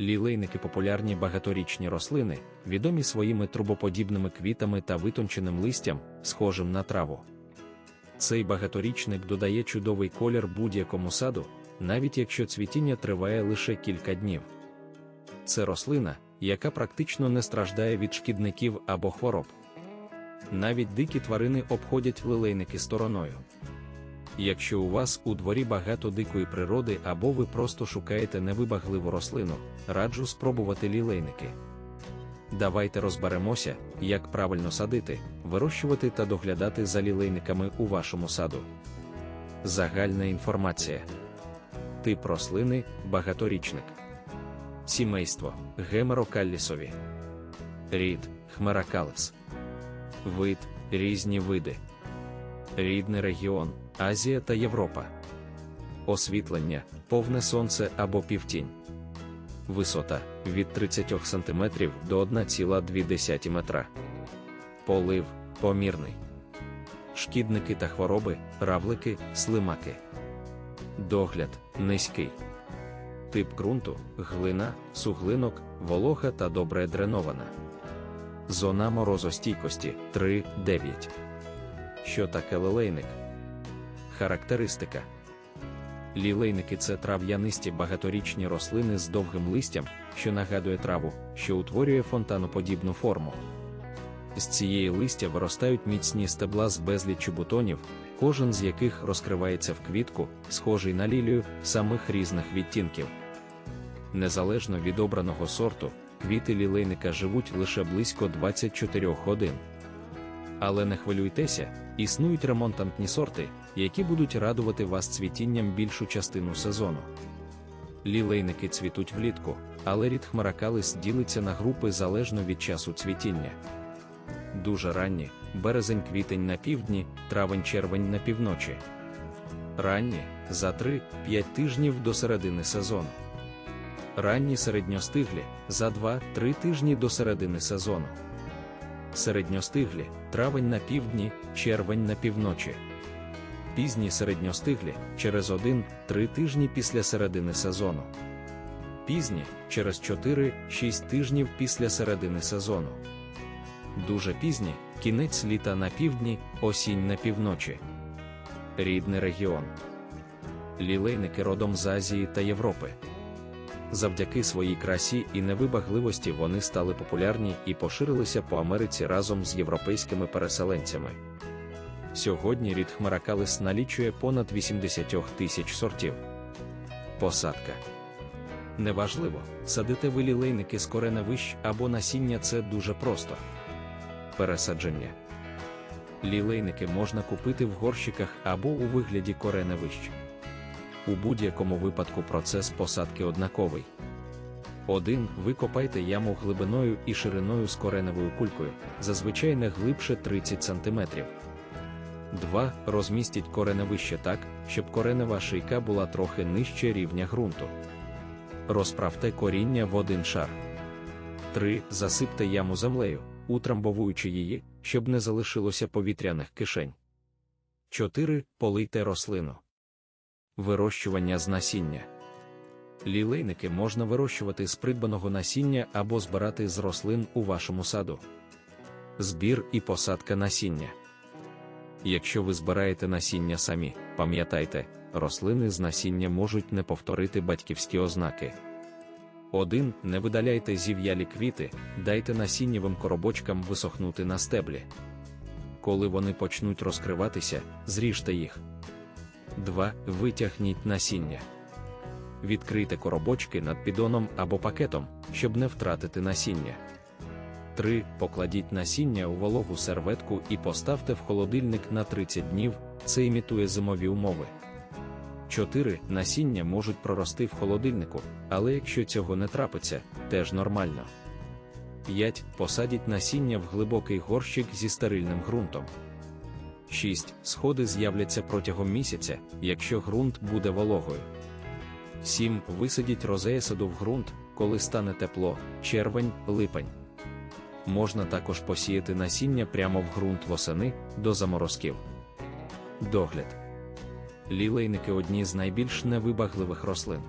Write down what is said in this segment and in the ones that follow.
Лілейники популярні багаторічні рослини, відомі своїми трубоподібними квітами та витонченим листям, схожим на траву. Цей багаторічник додає чудовий колір будь-якому саду, навіть якщо цвітіння триває лише кілька днів. Це рослина, яка практично не страждає від шкідників або хвороб. Навіть дикі тварини обходять лилейники стороною. Якщо у вас у дворі багато дикої природи або ви просто шукаєте невибагливу рослину, раджу спробувати лілейники. Давайте розберемося, як правильно садити, вирощувати та доглядати за лілейниками у вашому саду. Загальна інформація. Тип рослини багаторічник. Сімейство гемерокаллісові. Рід хмеракалис. Вид різні види. Рідний регіон Азія та Європа. Освітлення повне сонце або півтінь. Висота від 30 см до 1,2 метра. Полив помірний. Шкідники та хвороби, равлики, слимаки. Догляд низький. Тип ґрунту глина, суглинок, волога та добре дренована. Зона морозостійкості 3-9. Що таке лилейник? Характеристика. Лілейники це трав'янисті багаторічні рослини з довгим листям, що нагадує траву, що утворює фонтаноподібну форму. З цієї листя виростають міцні стебла з безліччю бутонів, кожен з яких розкривається в квітку, схожий на лілію самих різних відтінків. Незалежно від обраного сорту, квіти лілейника живуть лише близько 24 годин. Але не хвилюйтеся, існують ремонтантні сорти, які будуть радувати вас цвітінням більшу частину сезону. Лілейники цвітуть влітку, але рід хмаракалис ділиться на групи залежно від часу цвітіння. Дуже ранні березень-квітень на півдні, травень-червень на півночі. Ранні за 3-5 тижнів до середини сезону. Ранні середньостиглі за 2-3 тижні до середини сезону. Середньостиглі травень на півдні, червень на півночі. Пізні середньостиглі через 1-3 тижні після середини сезону. Пізні через 4-6 тижнів після середини сезону. Дуже пізні кінець літа на півдні, осінь на півночі. Рідний регіон. Лілейники родом з Азії та Європи. Завдяки своїй красі і невибагливості вони стали популярні і поширилися по Америці разом з європейськими переселенцями. Сьогодні рід хмаракалис налічує понад 80 тисяч сортів. Посадка неважливо, садите ви лілейники з кореневищ або насіння це дуже просто. Пересадження лілейники можна купити в горщиках або у вигляді кореневищ. У будь-якому випадку процес посадки однаковий. 1. Ви копайте яму глибиною і шириною з кореневою кулькою, зазвичай не глибше 30 см. 2. Розмістіть кореневище так, щоб коренева шийка була трохи нижче рівня ґрунту. Розправте коріння в один шар. 3. Засипте яму землею, утрамбовуючи її, щоб не залишилося повітряних кишень. 4. Полийте рослину. Вирощування з насіння. Лілейники можна вирощувати з придбаного насіння або збирати з рослин у вашому саду. Збір і посадка насіння. Якщо ви збираєте насіння самі, пам'ятайте, рослини з насіння можуть не повторити батьківські ознаки. 1. Не видаляйте зів'ялі квіти, дайте насіннєвим коробочкам висохнути на стеблі. Коли вони почнуть розкриватися, зріжте їх. 2. Витягніть насіння. Відкрийте коробочки над підоном або пакетом, щоб не втратити насіння. 3. Покладіть насіння у вологу серветку і поставте в холодильник на 30 днів, це імітує зимові умови. 4. Насіння можуть прорости в холодильнику, але якщо цього не трапиться, теж нормально. 5. Посадіть насіння в глибокий горщик зі стерильним ґрунтом. 6. Сходи з'являться протягом місяця, якщо ґрунт буде вологою. 7. Висадіть розеясаду в ґрунт, коли стане тепло, червень, липень. Можна також посіяти насіння прямо в ґрунт восени до заморозків. Догляд. Лілейники одні з найбільш невибагливих рослин.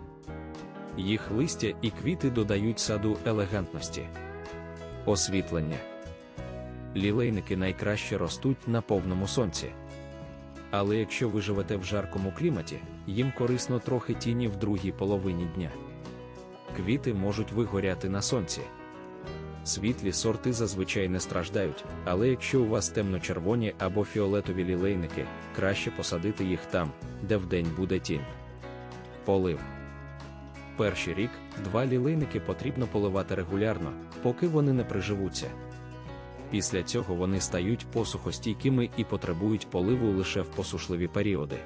Їх листя і квіти додають саду елегантності. Освітлення. Лілейники найкраще ростуть на повному сонці. Але якщо ви живете в жаркому кліматі, їм корисно трохи тіні в другій половині дня. Квіти можуть вигоряти на сонці. Світлі сорти зазвичай не страждають, але якщо у вас темно-червоні або фіолетові лілейники, краще посадити їх там, де вдень буде тінь. Полив. Перший рік два лілейники потрібно поливати регулярно, поки вони не приживуться. Після цього вони стають посухостійкими і потребують поливу лише в посушливі періоди.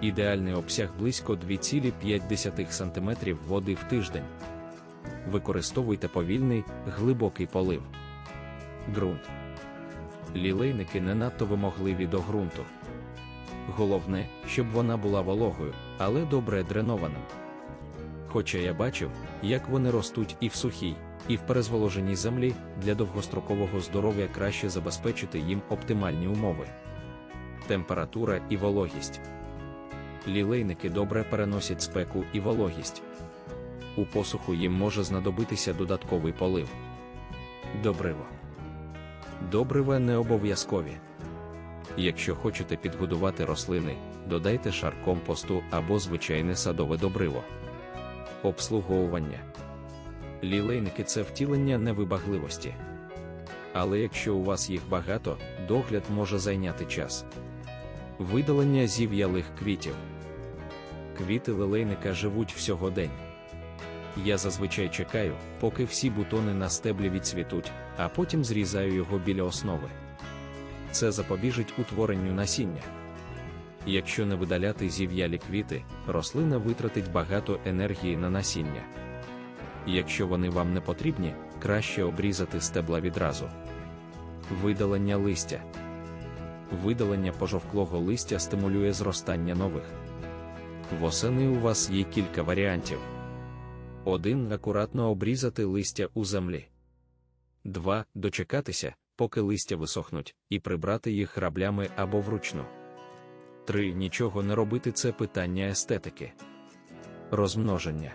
Ідеальний обсяг близько 2,5 см води в тиждень. Використовуйте повільний, глибокий полив. Ґрунт. Лілейники не надто вимогливі до ґрунту. Головне, щоб вона була вологою, але добре дренованим. Хоча я бачив, як вони ростуть і в сухій, і в перезволоженій землі, для довгострокового здоров'я краще забезпечити їм оптимальні умови. Температура і вологість. Лілейники добре переносять спеку і вологість. У посуху їм може знадобитися додатковий полив. Добриво. Добрива не обов'язкові. Якщо хочете підгодувати рослини, додайте шар компосту або звичайне садове добриво. Обслуговування. Лілейники це втілення невибагливості. Але якщо у вас їх багато, догляд може зайняти час. Видалення зів'ялих квітів. Квіти лилейника живуть всього день. Я зазвичай чекаю, поки всі бутони на стеблі відцвітуть, а потім зрізаю його біля основи. Це запобіжить утворенню насіння. Якщо не видаляти зів'ялі квіти, рослина витратить багато енергії на насіння. Якщо вони вам не потрібні, краще обрізати стебла відразу. Видалення листя. Видалення пожовклого листя стимулює зростання нових. Восени у вас є кілька варіантів. 1. Акуратно обрізати листя у землі. 2. Дочекатися, поки листя висохнуть, і прибрати їх граблями або вручну. 3. Нічого не робити це питання естетики. Розмноження.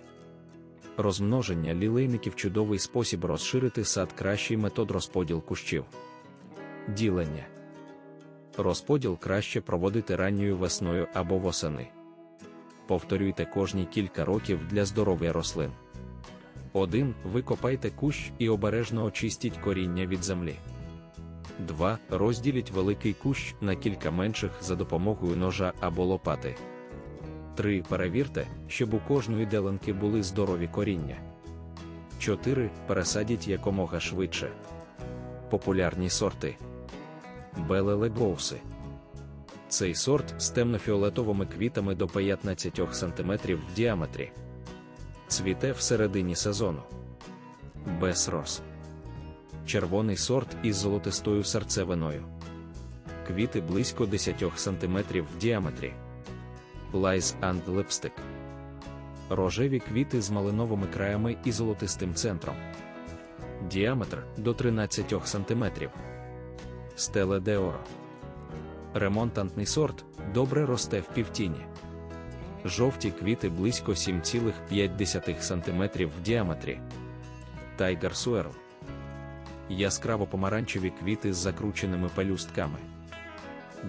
Розмноження лілейників чудовий спосіб розширити сад кращий метод розподіл кущів. Ділення. Розподіл краще проводити ранньою весною або восени. Повторюйте кожні кілька років для здоров'я рослин. 1. Викопайте кущ і обережно очистіть коріння від землі. 2. Розділіть великий кущ на кілька менших за допомогою ножа або лопати. 3. Перевірте, щоб у кожної деланки були здорові коріння. 4. Пересадіть якомога швидше. Популярні сорти Белелегоуси. Цей сорт з темно-фіолетовими квітами до 15 см в діаметрі. Цвіте в середині сезону. Без роз. Червоний сорт із золотистою серцевиною. Квіти близько 10 см в діаметрі. Lies and Lipstick. Рожеві квіти з малиновими краями і золотистим центром. Діаметр до 13 см. Стеле Деоро. Ремонтантний сорт добре росте в півтіні. Жовті квіти близько 7,5 см в діаметрі. Тайгер Суерл. Яскраво помаранчеві квіти з закрученими пелюстками.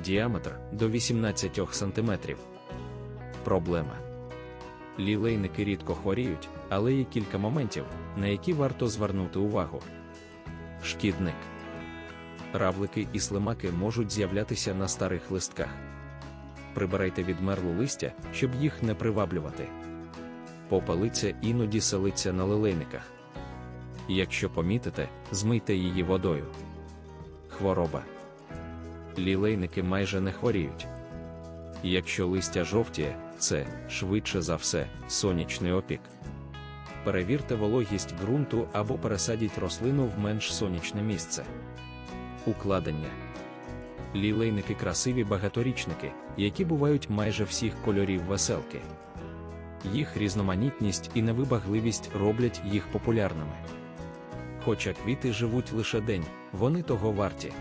Діаметр до 18 см. Проблема. Лілейники рідко хворіють, але є кілька моментів, на які варто звернути увагу. Шкідник. Равлики і слимаки можуть з'являтися на старих листках. Прибирайте відмерлу листя, щоб їх не приваблювати. Попелиця іноді селиться на лилейниках. Якщо помітите, змийте її водою. Хвороба. Лілейники майже не хворіють. Якщо листя жовтіє, це, швидше за все, сонячний опік. Перевірте вологість ґрунту або пересадіть рослину в менш сонячне місце. Укладення. Лілейники красиві багаторічники, які бувають майже всіх кольорів веселки. Їх різноманітність і невибагливість роблять їх популярними. Хоча квіти живуть лише день, вони того варті.